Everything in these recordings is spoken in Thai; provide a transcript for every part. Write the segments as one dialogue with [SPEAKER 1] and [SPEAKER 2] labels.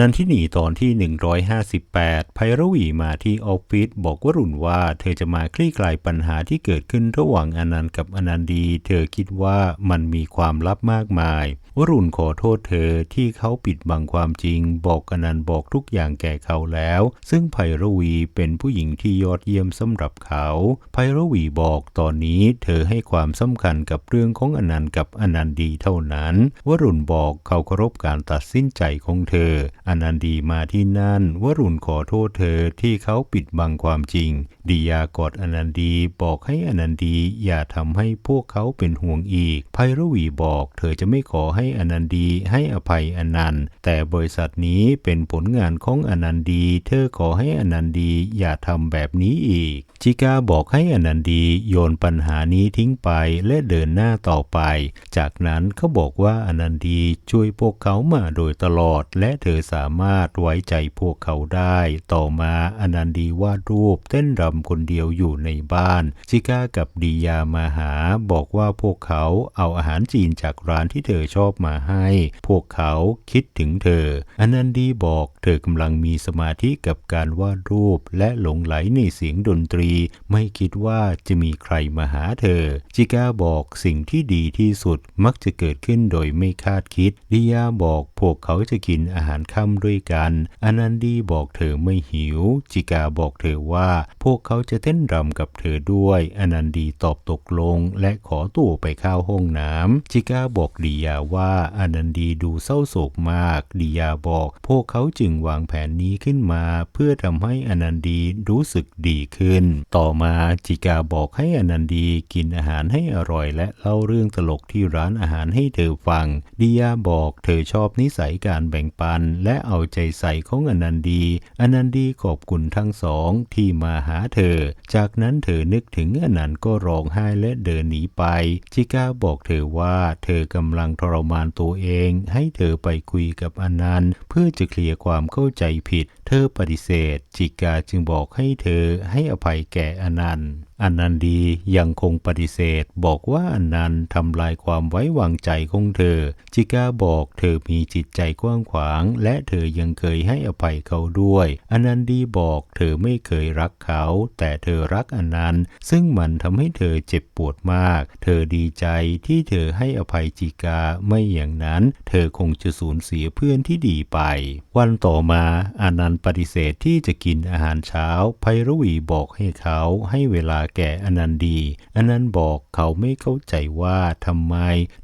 [SPEAKER 1] นันทินีตอนที่ 158 ไพรวีมาที่ออฟฟิศบอกว่ารุนว่าเธอจะมาคลี่คลายปัญหาที่เกิดขึ้นระหว่างอนันต์กับอนันดี เธอคิดว่ามันมีความลับมากมาย วรุณขอโทษเธอที่เขาปิดบังความจริง บอกอนันต์บอกทุกอย่างแก่เขาแล้ว ซึ่งไพรวีเป็นผู้หญิงที่ยอดเยี่ยมสำหรับเขาไพรวีบอกตอนนี้เธอให้ความสำคัญกับเรื่องของอนันต์กับอนันดีเท่านั้น วรุณบอกเขาเคารพการตัดสินใจของเธอ อนันดีมาที่นั่น วรุณขอโทษเธอที่เขาปิดบังความจริงดิยากอดอนันดีบอกให้อนันดีอย่าทำให้พวกเขาเป็นห่วงอีกไพรวีบอก เธอจะไม่ขอให้อนันดีให้อภัยอนันต์ แต่บริษัทนี้เป็นผลงานของอนันดี เธอขอให้อนันดีอย่าทำแบบนี้อีกจิกาบอกให้อนันดีโยนปัญหานี้ทิ้งไปและเดินหน้าต่อไป จากนั้นเขาบอกว่าอนันดีช่วยพวกเขามาโดยตลอด และเธอสามารถไว้ใจพวกเขาได้ ต่อมาอนันดีวาดรูปเต้นรำคนเดียวอยู่ในบ้านจิกากับดียามาหาบอกว่าพวกเขาเอาอาหารจีนจากร้านที่เธอชอบมาให้ พวกเขาคิดถึงเธอ อนันดีบอกเธอกำลังมีสมาธิกับการวาดรูปและหลงไหลในเสียงดนตรี ไม่คิดว่าจะมีใครมาหาเธอ จิก้าบอกสิ่งที่ดีที่สุดมักจะเกิดขึ้นโดยไม่คาดคิด ดิยาบอกพวกเขาจะกินอาหารค่ำด้วยกัน อนันดีบอกเธอไม่หิว จิกาบอกเธอว่า พวกเขาจะเต้นรำกับเธอด้วย อนันดีตอบตกลง และขอตัวไปเข้าห้องน้ำจิกาบอกดิยาว่า่าอนันดีดูเศร้าโศกมาก ดิยาบอก พวกเขาจึงวางแผนนี้ขึ้นมา เพื่อทำให้อนันดีรู้สึกดีขึ้น ต่อมาจิกาบอกให้อนันดีกินอาหารให้อร่อย และเล่าเรื่องตลกที่ร้านอาหารให้เธอฟัง ดิยาบอกเธอชอบนิสัยการแบ่งปัน และเอาใจใส่ของอนันดี อนันดีขอบคุณทั้งสองที่มาหาเธอ จากนั้นเธอนึกถึงอนันต์ก็ร้องไห้และเดินหนีไป จิกาบอกเธอว่าเธอกำลังทรมานตัวเอง ให้เธอไปคุยกับอนันต์เพื่อจะเคลียร์ความเข้าใจผิด เธอปฏิเสธ จิกาจึงบอกให้เธอให้อภัยแก่อนันต์ อนันดียังคงปฏิเสธ บอกว่าอนันทำลายความไว้วางใจของเธอ จิกาบอกเธอมีจิตใจกว้างขวาง และเธอยังเคยให้อภัยเขาด้วยอนันดีบอกเธอไม่เคยรักเขา แต่เธอรักอนันซึ่งมันทำให้เธอเจ็บปวดมาก เธอดีใจที่เธอให้อภัยจิกาไม่อย่างนั้น เธอคงจะสูญเสียเพื่อนที่ดีไป วันต่อมาอนันต์ปฏิเสธที่จะกินอาหารเช้าไพรวีบอกให้เขาให้เวลาแก่อนันดีอนันต์บอกเขาไม่เข้าใจว่าทำไม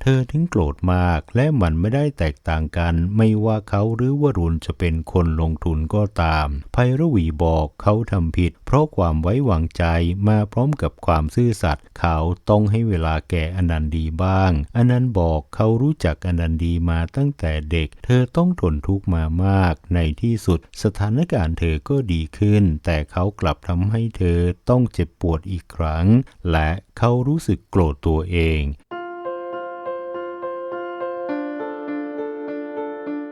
[SPEAKER 1] เธอถึงโกรธมาก และมันไม่ได้แตกต่างกัน ไม่ว่าเขาหรือวรุณจะเป็นคนลงทุนก็ตามไพรวีบอกเขาทำผิด เพราะความไว้วางใจมาพร้อมกับความซื่อสัตย์เขาต้องให้เวลาแก่อนันดีบ้าง อนันต์บอกเขารู้จักอนันดีมาตั้งแต่เด็ก เธอต้องทนทุกข์มามาก ในที่สุดสถานการณ์เธอก็ดีขึ้น แต่เขากลับทำให้เธอต้องเจ็บปวดอีอีกครั้ง และเขารู้สึกโกรธตัวเอง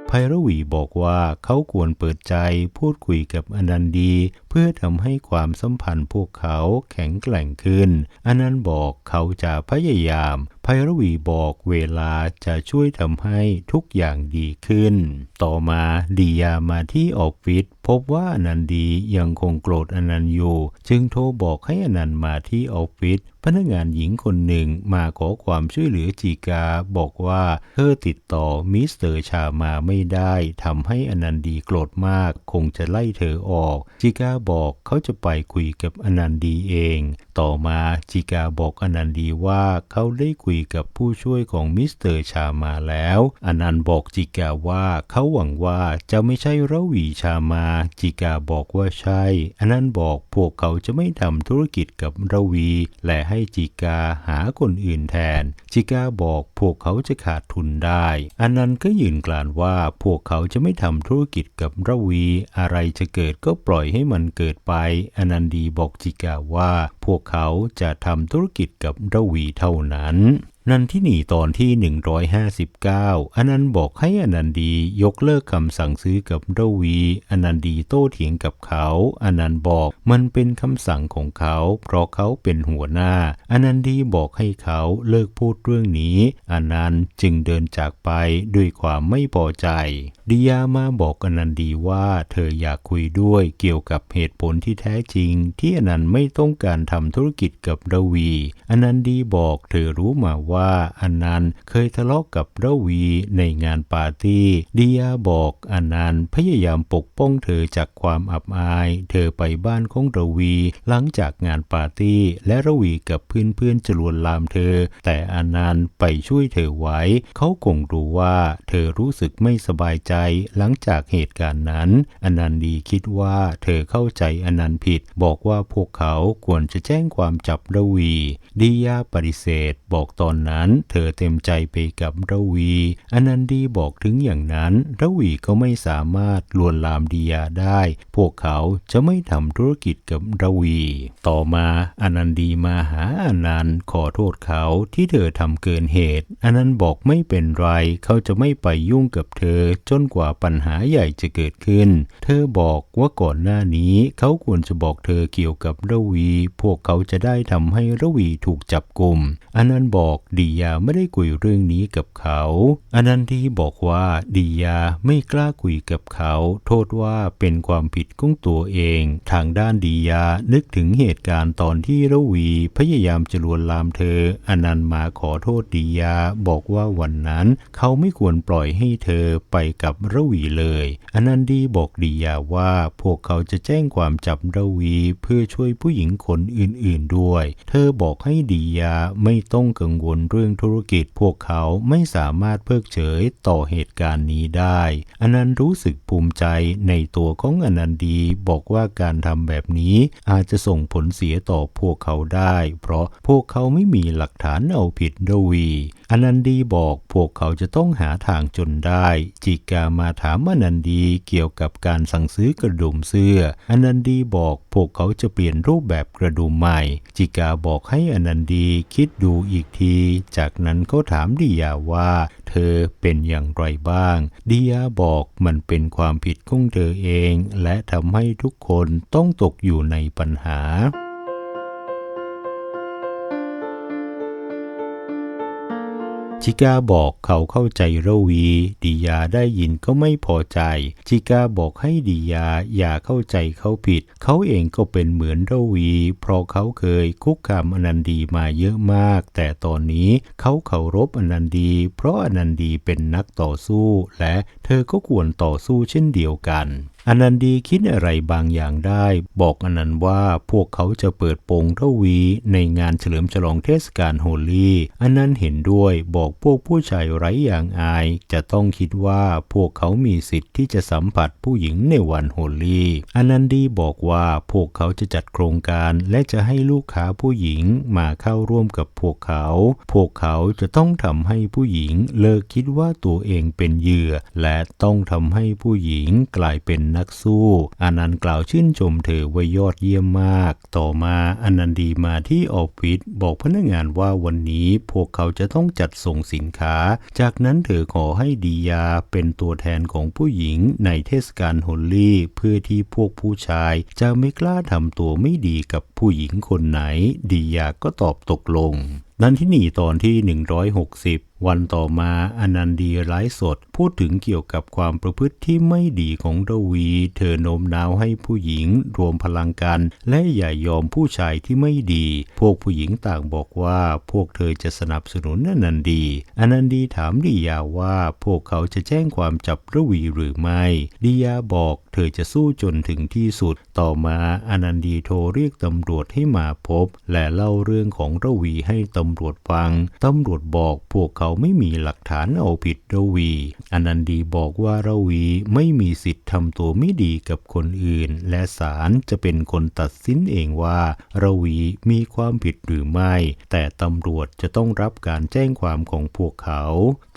[SPEAKER 1] ไพรวีบอกว่าเขาควรเปิดใจพูดคุยกับอนันดี เพื่อทำให้ความสัมพันธ์พวกเขาแข็งแกร่งขึ้น อนันต์บอกเขาจะพยายามไพรวีบอกเวลาจะช่วยทำให้ทุกอย่างดีขึ้น ต่อมาดียามาที่ออฟฟิศพบว่าอนันดียังคงโกรธอนันอยู่ จึงโทรบอกให้อนันต์มาที่ออฟฟิศพนักงานหญิงคนหนึ่งมาขอความช่วยเหลือจีกา บอกว่าเธอติดต่อมิสเตอร์ชามาไม่ได้ทำให้อนันดีโกรธมาก คงจะไล่เธอออก จีกาบอกเขาจะไปคุยกับอนันดีเอง ต่อมาจีกาบอกอนันดีว่าเขาได้คุยกับผู้ช่วยของมิสเตอร์ชามาแล้ว อนันต์บอกจิกาว่าเขาหวังว่าจะไม่ใช่ระวีชามา จิกาบอกว่าใช่ อนันต์บอกพวกเขาจะไม่ทำธุรกิจกับระวี และให้จิกาหาคนอื่นแทน จิกาบอกพวกเขาจะขาดทุนได้อนันต์ก็ยืนกลานว่าพวกเขาจะไม่ทำธุรกิจกับระวี อะไรจะเกิดก็ปล่อยให้มันเกิดไปอนันดีบอกจิกาว่า พวกเขาจะทำธุรกิจกับระวีเท่านั้น นันทินีตอนที่ 159 อนันต์บอกให้อนันดียกเลิกคำสั่งซื้อกับระวี อนันดีโต้เถียงกับเขา อนันต์บอกมันเป็นคำสั่งของเขา เพราะเขาเป็นหัวหน้า อนันดีบอกให้เขาเลิกพูดเรื่องนี้ อนันต์จึงเดินจากไปด้วยความไม่พอใจดิยามาบอกอนันดีว่าเธออยากคุยด้วยเกี่ยวกับเหตุผลที่แท้จริง ที่อนันต์ไม่ต้องการทำธุรกิจกับระวี อนันดีบอกเธอรู้มาว่าอนันต์เคยทะเลาะกับระวีในงานปาร์ตี้ดิยาบอกอนันต์พยายามปกป้องเธอจากความอับอาย เธอไปบ้านของระวี หลังจากงานปาร์ตี้และระวีกับเพื่อนๆจะลวนลามเธอ แต่อนันต์ไปช่วยเธอไว้ เขาคงรู้ว่าเธอรู้สึกไม่สบายใจหลังจากเหตุการณ์นั้น อนันดีคิดว่าเธอเข้าใจอนันต์ผิด บอกว่าพวกเขาควรจะแจ้งความจับระวีดิยาปฏิเสธ บอกตอนนั้น เธอเต็มใจไปกับระวีอนันดีบอกถึงอย่างนั้นระวีก็ไม่สามารถลวนลามดิยาได้ พวกเขาจะไม่ทำธุรกิจกับระวี ต่อมาอนันดีมาหาอนันต์ขอโทษเขาที่เธอทำเกินเหตุอนันต์บอกไม่เป็นไรเขาจะไม่ไปยุ่งกับเธอจนกว่าปัญหาใหญ่จะเกิดขึ้น เธอบอกว่าก่อนหน้านี้เขาควรจะบอกเธอเกี่ยวกับระวี พวกเขาจะได้ทำให้ระวีถูกจับกลุ่มอนันต์บอกดิยาไม่ได้คุยเรื่องนี้กับเขาอนันทีบอกว่าดิยาไม่กล้าคุยกับเขา โทษว่าเป็นความผิดของตัวเอง ทางด้านดิยานึกถึงเหตุการณ์ตอนที่ระวี พยายามจะลวนลามเธอ อนันต์มาขอโทษดิยาบอกว่าวันนั้น เขาไม่ควรปล่อยให้เธอไปกับระวีเลย อนันดีบอกดิยาว่า พวกเขาจะแจ้งความจับระวีเพื่อช่วยผู้หญิงคนอื่นๆด้วย เธอบอกให้ดิยาไม่ต้องกังวลเรื่องธุรกิจ พวกเขาไม่สามารถเพิกเฉยต่อเหตุการณ์นี้ได้ อนันต์รู้สึกภูมิใจในตัวของอนันดีบอกว่าการทำแบบนี้อาจจะส่งผลเสียต่อพวกเขาได้ เพราะพวกเขาไม่มีหลักฐานเอาผิดระวี อนันดีบอกพวกเขาจะต้องหาทางจนได้ จิกามาถามอนันดีเกี่ยวกับการสั่งซื้อกระดุมเสื้อ อนันดีบอกพวกเขาจะเปลี่ยนรูปแบบกระดุมใหม่ จิกาบอกให้อนันดีคิดดูอีกที จากนั้นเขาถามดิยาว่า เธอเป็นอย่างไรบ้างดิยาบอกมันเป็นความผิดของเธอเอง และทำให้ทุกคนต้องตกอยู่ในปัญหา จิกาบอกเขาเข้าใจระวีดิยาได้ยินก็ไม่พอใจจิกาบอกให้ดิยาอย่าเข้าใจเขาผิด เขาเองก็เป็นเหมือนระวี เพราะเขาเคยคุกคามอนันดีมาเยอะมาก แต่ตอนนี้เขาเคารพอนันดี เพราะอนันดีเป็นนักต่อสู้ และเธอก็ควรต่อสู้เช่นเดียวกัน อนันดีคิดอะไรบางอย่างได้ บอกอนันต์ว่าพวกเขาจะเปิดโปงทวีในงานเฉลิมฉลองเทศกาลโฮลีอนันต์เห็นด้วยบอกพวกผู้ชายไร้อย่างอาย จะต้องคิดว่าพวกเขามีสิทธิ์ที่จะสัมผัสผู้หญิงในวันโฮลีอนันดีบอกว่าพวกเขาจะจัดโครงการและจะให้ลูกค้าผู้หญิงมาเข้าร่วมกับพวกเขา พวกเขาจะต้องทำให้ผู้หญิงเลิกคิดว่าตัวเองเป็นเหยื่อ และต้องทำให้ผู้หญิงกลายเป็นนักสู้อนันต์กล่าวชื่นชมเธอว่ายอดเยี่ยมมาก ต่อมาอนันดีมาที่ออฟฟิศบอกพนักงานว่าวันนี้พวกเขาจะต้องจัดส่งสินค้า จากนั้นเธอขอให้ดียาเป็นตัวแทนของผู้หญิงในเทศกาลโฮลลี่ เพื่อที่พวกผู้ชาย จะไม่กล้าทำตัวไม่ดีกับผู้หญิงคนไหน ดียาก็ตอบตกลงนันที่หนีตอนที่ 160 วันต่อมาอนันดีไลฟ์สดพูดถึงเกี่ยวกับความประพฤติที่ไม่ดีของระวี เธอโน้มน้าวให้ผู้หญิงรวมพลังกัน และอย่ายอมผู้ชายที่ไม่ดี พวกผู้หญิงต่างบอกว่าพวกเธอจะสนับสนุนอนันดีอนันดีถามดิยาว่าพวกเขาจะแจ้งความจับระวีหรือไม่ดิยาบอกเธอจะสู้จนถึงที่สุด ต่อมาอนันดีโทรเรียกตำรวจให้มาพบ และเล่าเรื่องของระวีให้ตำรวจฟังตำรวจบอกพวกเขาไม่มีหลักฐานเอาผิดระวี อนันดีบอกว่าระวีไม่มีสิทธิ์ทำตัวไม่ดีกับคนอื่น และศาลจะเป็นคนตัดสินเองว่าระวีมีความผิดหรือไม่ แต่ตำรวจจะต้องรับการแจ้งความของพวกเขา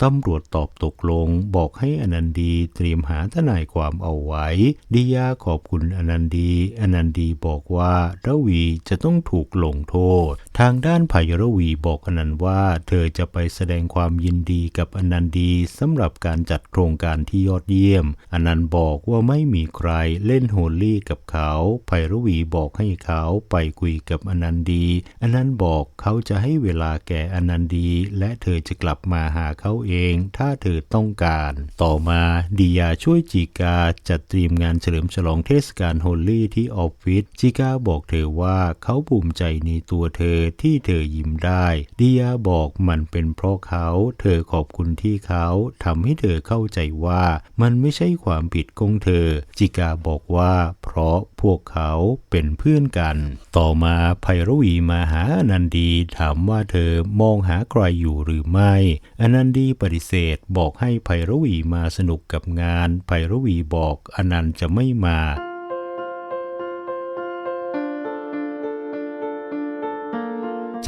[SPEAKER 1] ตำรวจตอบตกลง บอกให้อนันดีเตรียมหาทนายความเอาไว้ดิยาขอบคุณอนันดี อนันดีบอกว่าระวีจะต้องถูกลงโทษ ทางด้านภัยระวีบอกอนันว่า เธอจะไปแสดงความความยินดีกับอนันดีสำหรับการจัดโครงการที่ยอดเยี่ยม อนันต์บอกว่าไม่มีใครเล่นโฮลลี่กับเขาไพรวีบอกให้เขาไปคุยกับอนันดี อนันต์บอกเขาจะให้เวลาแก่อนันดี และเธอจะกลับมาหาเขาเอง ถ้าเธอต้องการ ต่อมาดียาช่วยจิกาจัดเตรียมงานเฉลิมฉลองเทศกาลโฮลลี่ที่ออฟฟิศจิกาบอกเธอว่าเขาภูมิใจในตัวเธอที่เธอยิ้มได้ดียาบอกมันเป็นเพราะเขาเธอขอบคุณที่เขาทำให้เธอเข้าใจว่ามันไม่ใช่ความผิดของเธอ จิกาบอกว่าเพราะพวกเขาเป็นเพื่อนกัน ต่อมาไพรวีมาหาอนันดีถามว่าเธอมองหาใครอยู่หรือไม่อนันดีปฏิเสธบอกให้ไพรวีมาสนุกกับงานไพรวีบอกอนันต์จะไม่มา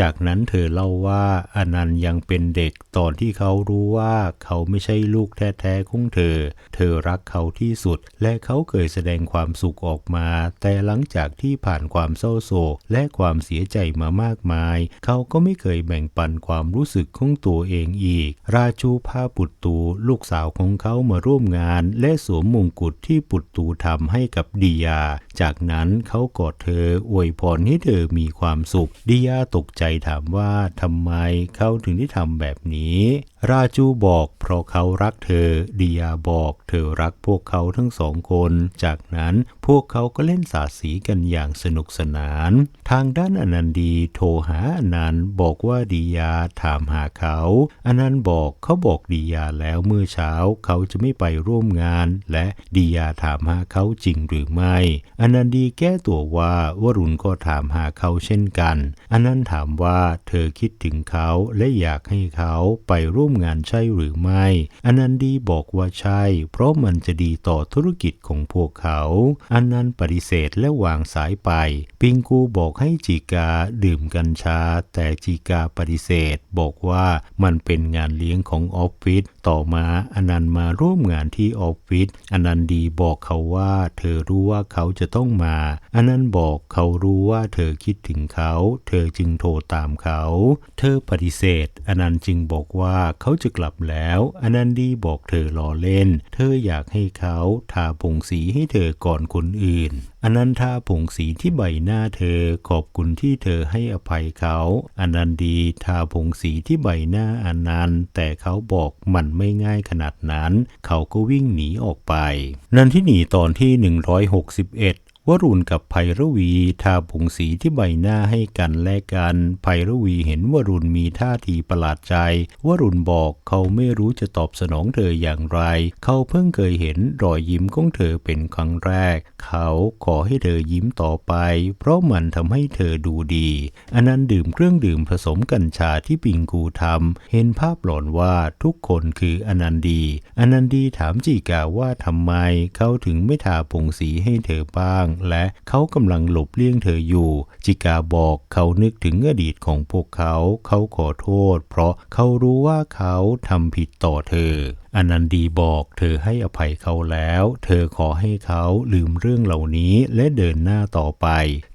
[SPEAKER 1] จากนั้นเธอเล่าว่าอนันต์ยังเป็นเด็กตอนที่เขารู้ว่าเขาไม่ใช่ลูกแท้ๆของเธอ เธอรักเขาที่สุด และเขาเคยแสดงความสุขออกมา แต่หลังจากที่ผ่านความเศร้าโศกและความเสียใจมามากมาย เขาก็ไม่เคยแบ่งปันความรู้สึกของตัวเองอีก ราชูพาปุตตูลูกสาวของเขามาร่วมงาน และสวมมงกุฎที่ปุตตูทำให้กับดิยา จากนั้นเขากอดเธออวยพรให้เธอมีความสุขดิยาตกใจถามว่าทำไมเขาถึงได้ทำแบบนี้ ราจูบอกเพราะเขารักเธอดิยาบอกเธอรักพวกเขาทั้งสองคน จากนั้นพวกเขาก็เล่นสาสีกันอย่างสนุกสนาน ทางด้านอนันดีโทรหาอนันต์บอกว่าดิยาถามหาเขาอนันต์บอกเขาบอกดิยาแล้วเมื่อเช้าเขาจะไม่ไปร่วมงาน และดิยาถามหาเขาจริงหรือไม่ อนันดีแก้ตัวว่าวรุณก็ถามหาเขาเช่นกันอนันต์ถามว่าเธอคิดถึงเขาและอยากให้เขาไปร่วมงานใช่หรือไม่ อนันดีบอกว่าใช่ เพราะมันจะดีต่อธุรกิจของพวกเขา อนันต์ปฏิเสธและวางสายไป ปิงกูบอกให้จิกาดื่มกัญชา แต่จิกาปฏิเสธ บอกว่ามันเป็นงานเลี้ยงของออฟฟิศ ต่อมาอนันต์มาร่วมงานที่ออฟฟิศอนันดีบอกเขาว่าเธอรู้ว่าเขาจะต้องมาอนันต์บอกเขารู้ว่าเธอคิดถึงเขา เธอจึงโทรตามเขา เธอปฏิเสธอนันต์จึงบอกว่าเขาจะกลับแล้วอนันดีบอกเธอล้อเล่น เธออยากให้เขาทาผงสีให้เธอก่อนคนอื่นอนันทาผงสีที่ใบหน้าเธอขอบคุณที่เธอให้อภัยเขาอนันดีทาผงสีที่ใบหน้าอนันต์แต่เขาบอกมันไม่ง่ายขนาดนั้น เขาก็วิ่งหนีออกไป นันที่หนีตอนที่ 161 วรุณกับไพรวีทาผงสีที่ใบหน้าให้กันและกันไพรวีเห็นวรุณมีท่าทีประหลาดใจ วรุณบอกเขาไม่รู้จะตอบสนองเธออย่างไร เขาเพิ่งเคยเห็นรอยยิ้มของเธอเป็นครั้งแรก เขาขอให้เธอยิ้มต่อไป เพราะมันทำให้เธอดูดีอนันต์ดื่มเครื่องดื่มผสมกัญชาที่ปิงกูทำเห็นภาพหลอนว่าทุกคนคืออนันดีอนันดีถามจีกาว่าทำไมเขาถึงไม่ทาผงสีให้เธอบ้างและเขากำลังหลบเลี่ยงเธออยู่ จิกาบอกเขานึกถึงอดีตของพวกเขา เขาขอโทษ เพราะเขารู้ว่าเขาทำผิดต่อเธอ อนันดีบอกเธอให้อภัยเขาแล้ว เธอขอให้เขาลืมเรื่องเหล่านี้และเดินหน้าต่อไป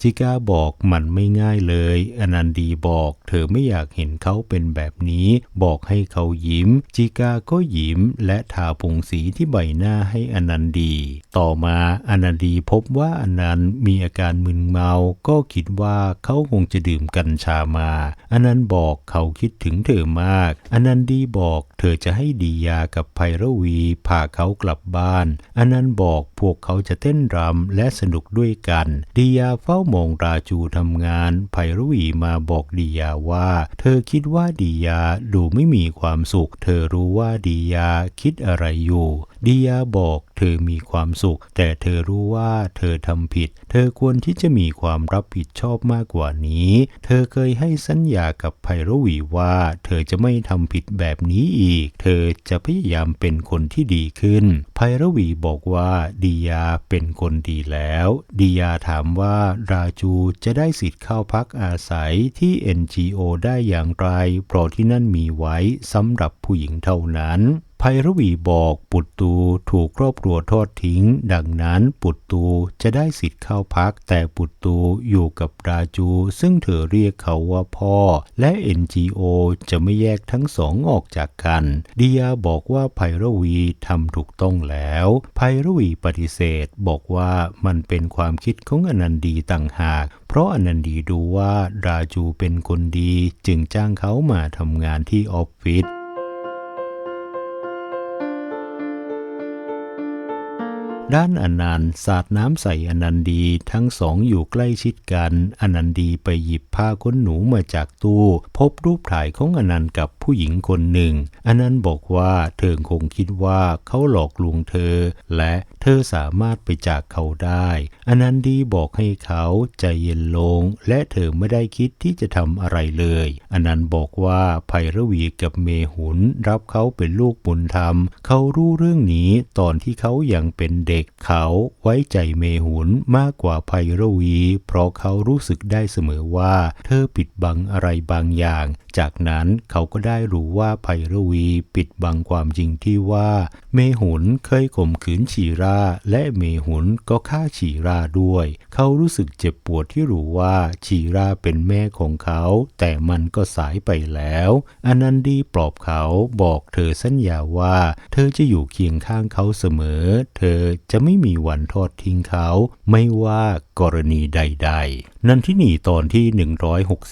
[SPEAKER 1] จิกาบอกมันไม่ง่ายเลย อนันดีบอก เธอไม่อยากเห็นเขาเป็นแบบนี้ บอกให้เขายิ้ม จิกาก็ยิ้ม และทาผงสีที่ใบหน้าให้อนันดี ต่อมาอนันดีพบว่าอนันต์มีอาการมึนเมา ก็คิดว่าเขาคงจะดื่มกัญชามาอนันต์บอกเขาคิดถึงเธอมาก อนันดีบอก เธอจะให้ดียากับไพรวีพาเขากลับบ้านอนันต์บอกพวกเขาจะเต้นรำและสนุกด้วยกันดียาเฝ้ามองราจูทำงานไพรวีมาบอกดียาว่า เธอคิดว่าดียาดูไม่มีความสุข เธอรู้ว่าดียาคิดอะไรอยู่ ดียาบอกเธอมีความสุข แต่เธอรู้ว่าเธอทำผิด เธอควรที่จะมีความรับผิดชอบมากกว่านี้ เธอเคยให้สัญญากับไพรวีว่า เธอจะไม่ทำผิดแบบนี้อีก เธอจะพยายามเป็นคนที่ดีขึ้น ไพรวีบอกว่าดียาเป็นคนดีแล้ว ดียาถามว่าราจูจะได้สิทธิ์เข้าพักอาศัยที่ NGO ได้อย่างไร เพราะที่นั่นมีไว้สำหรับผู้หญิงเท่านั้น ไพไพรวีบอกปุตตูถูกครอบครัวทอดทิ้ง ดังนั้นปุตตูจะได้สิทธิ์เข้าพัก แต่ปุตตูอยู่กับราจู ซึ่งเธอเรียกเขาว่าพ่อ และ NGO จะไม่แยกทั้งสองออกจากกันดิยาบอกว่าไพรวีทำถูกต้องแล้วไพรวีปฏิเสธบอกว่ามันเป็นความคิดของอนันดีต่างหาก เพราะอนันดีดูว่าราจูเป็นคนดีจึงจ้างเขามาทำงานที่ออฟฟิศ ด้านอนันต์สาดน้ำใส่อนันดีทั้งสองอยู่ใกล้ชิดกัน อนันดีไปหยิบผ้าขนหนูมาจากตู้ พบรูปถ่ายของอนันต์กับผู้หญิงคนหนึ่ง อนันต์บอกว่าเธอคงคิดว่าเขาหลอกลวงเธอ และเธอสามารถไปจากเขาได้ อนันดีบอกให้เขาใจเย็นลง และเธอไม่ได้คิดที่จะทำอะไรเลย อนันต์บอกว่าไพรวีกับเมหุนรับเขาเป็นลูกบุญธรรม เขารู้เรื่องนี้ตอนที่เขายังเป็นเด็กเขาไว้ใจเมหุนมากกว่าไพรวี เพราะเขารู้สึกได้เสมอว่า เธอปิดบังอะไรบางอย่าง จากนั้นเขาก็ได้รู้ว่าไพรวีปิดบังความจริงที่ว่า เมหุนเคยข่มขืนฉีราและเมหุนก็ฆ่าฉีราด้วย เขารู้สึกเจ็บปวดที่รู้ว่าฉีราเป็นแม่ของเขา แต่มันก็สายไปแล้วอนันดีปลอบเขาบอกเธอสัญญาว่า เธอจะอยู่เคียงข้างเขาเสมอ เธอจะไม่มีวันทอดทิ้งเขา ไม่ว่ากรณีใด ๆ นันที่หนีตอนที่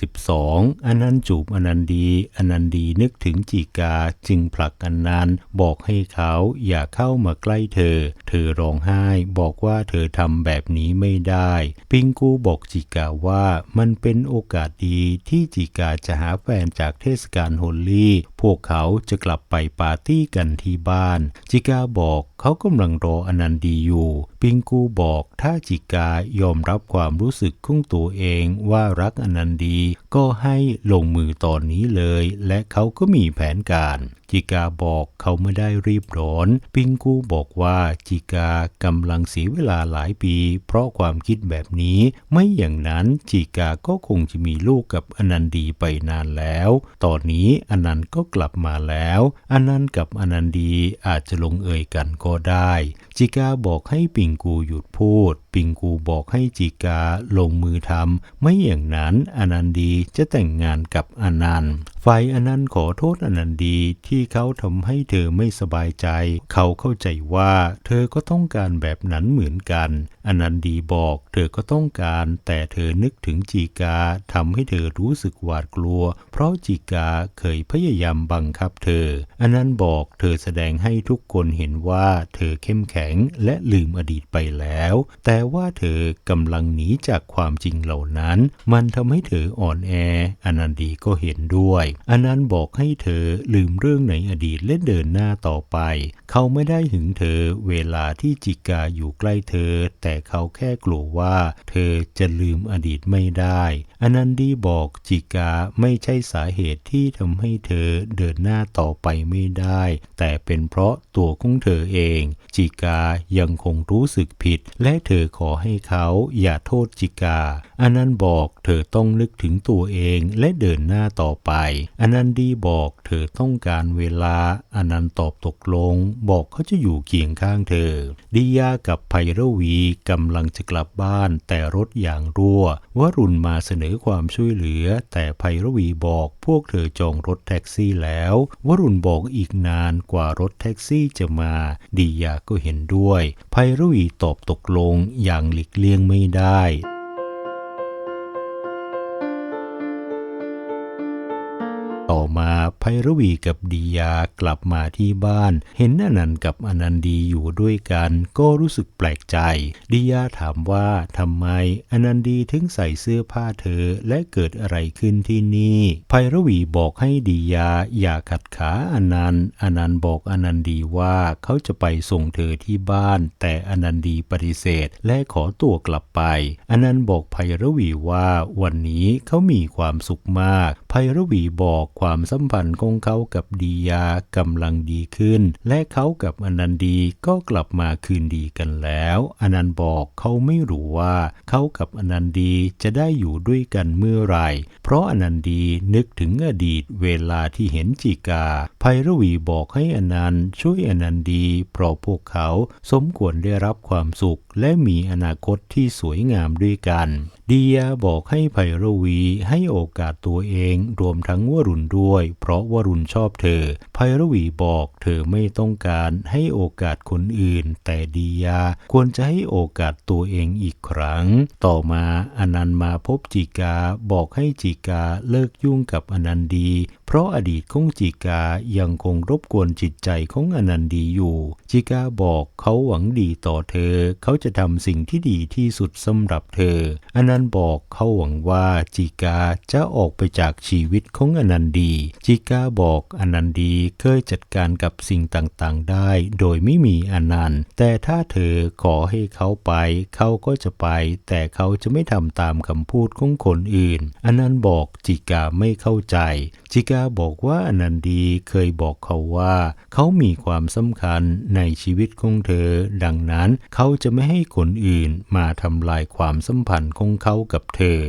[SPEAKER 1] 162 อนันต์จูบอนันดี อนันดีนึกถึงจีกาจึงผลักอนันต์บอกให้เขาอย่าเข้ามาใกล้เธอ เธอร้องไห้บอกว่าเธอทำแบบนี้ไม่ได้ ปิงกูบอกจิกาว่ามันเป็นโอกาสดีที่จิกาจะหาแฟนจากเทศกาลโฮลลี่ พวกเขาจะกลับไปปาร์ตี้กันที่บ้าน จิกาบอกเขากำลังรออนันดีอยู่ ปิงกูบอกถ้าจิกายอมรับความรู้สึกของตัวเองว่ารักอนันดี ก็ให้ลงมือตอนนี้เลย และเขาก็มีแผนการ จิกาบอกเขาไม่ได้รีบร้อน ปิงกูบอกว่าจิกากำลังเสียเวลาหลายปี เพราะความคิดแบบนี้ ไม่อย่างนั้นจิกาก็คงจะมีลูกกับอนันดีไปนานแล้ว ตอนนี้อนันต์ก็กลับมาแล้วอนันต์กับอนันดีอาจจะลงเอยกันก็ได้ จิกาบอกให้ปิงกูหยุดพูดปิงกูบอกให้จิกาลงมือทำไม่อย่างนั้นอนันดีจะแต่งงานกับอนันต์ฝ่ายอนันต์ขอโทษอนันดีที่เขาทำให้เธอไม่สบายใจ เขาเข้าใจว่าเธอก็ต้องการแบบนั้นเหมือนกัน อนันดีบอกเธอก็ต้องการ แต่เธอนึกถึงจีกาทำให้เธอรู้สึกหวาดกลัว เพราะจีกาเคยพยายามบังคับเธอ อนันต์บอกเธอแสดงให้ทุกคนเห็นว่าเธอเข้มแข็งและลืมอดีตไปแล้ว แต่ว่าเธอกำลังหนีจากความจริงเหล่านั้น มันทำให้เธออ่อนแอ อนันดีก็เห็นด้วย อนันต์บอกให้เธอลืมเรื่องในอดีตและเดินหน้าต่อไป เขาไม่ได้หึงเธอเวลาที่จิกาอยู่ใกล้เธอ แต่เขาแค่กลัวว่า เธอจะลืมอดีตไม่ได้ อนันดีบอกจิกาไม่ใช่สาเหตุที่ทำให้เธอเดินหน้าต่อไปไม่ได้ แต่เป็นเพราะตัวของเธอเอง จิกายังคงรู้สึกผิด และเธอขอให้เขาอย่าโทษจิกา อนันต์บอกเธอต้องนึกถึงตัวเองและเดินหน้าต่อไป อนันดีบอกเธอต้องการเวลา อนันต์ตอบตกลง บอกเขาจะอยู่เคียงข้างเธอ ดิยากับไพรวีกำลังจะกลับบ้าน แต่รถอย่างรั่ววรุณมาเสนอความช่วยเหลือ แต่ไพรวีบอกพวกเธอจองรถแท็กซี่แล้ววรุณบอกอีกนานกว่ารถแท็กซี่จะมาดิยาก็เห็นด้วยไพรวีตอบตกลงอย่างหลีกเลี่ยงไม่ได้ ต่อมาไพรวีกับดียากลับมาที่บ้าน เห็นอนันต์กับอนันดีอยู่ด้วยกัน ก็รู้สึกแปลกใจ ดียาถามว่าทำไมอนันดีถึงใส่เสื้อผ้าเธอและเกิดอะไรขึ้นที่นี่ไพรวีบอกให้ดียาอย่าขัดขาอนันต์อนันต์บอกอนันดีว่าเขาจะไปส่งเธอที่บ้าน แต่อนันดีปฏิเสธ และขอตัวกลับไปอนันต์บอกไพรวีว่าวันนี้เขามีความสุขมากไพรวีบอกความสัมพันธ์ของเขากับดียากำลังดีขึ้น และเขากับอนันดีก็กลับมาคืนดีกันแล้ว อนันต์บอกเขาไม่รู้ว่าเขากับอนันดีจะได้อยู่ด้วยกันเมื่อไหร่ เพราะอนันดีนึกถึงอดีตเวลาที่เห็นจิกาไพรวีบอกให้อนันต์ช่วยอนันดี เพราะพวกเขาสมควรได้รับความสุขและมีอนาคตที่สวยงามด้วยกัน ดียาบอกให้ไพรวีให้โอกาสตัวเองรวมทั้งวรุณด้วย เพราะวรุณชอบเธอไพรวีบอกเธอไม่ต้องการให้โอกาสคนอื่น แต่ดียาควรจะให้โอกาสตัวเองอีกครั้ง ต่อมาอนันต์มาพบจิกาบอกให้จิกาเลิกยุ่งกับอนันดี เพราะอดีตของจิกายังคงรบกวนจิตใจของอนันดีอยู่ จิกาบอกเขาหวังดีต่อเธอ เขาจะทำสิ่งที่ดีที่สุดสำหรับเธอ อนันต์บอกเขาหวังว่าจิกาจะออกไปจากชีวิตของอนันดี จิกาบอกอนันดีเคยจัดการกับสิ่งต่างๆได้ โดยไม่มีอนันต์ แต่ถ้าเธอขอให้เขาไป เขาก็จะไป แต่เขาจะไม่ทำตามคำพูดของคนอื่น อนันต์บอกจิกาไม่เข้าใจ จิกาบอกว่าอนันดีเคยบอกเขาว่า เขามีความสำคัญในชีวิตของเธอ ดังนั้นเขาจะไม่ให้คนอื่นมาทำลายความสัมพันธ์ของเขากับเธอ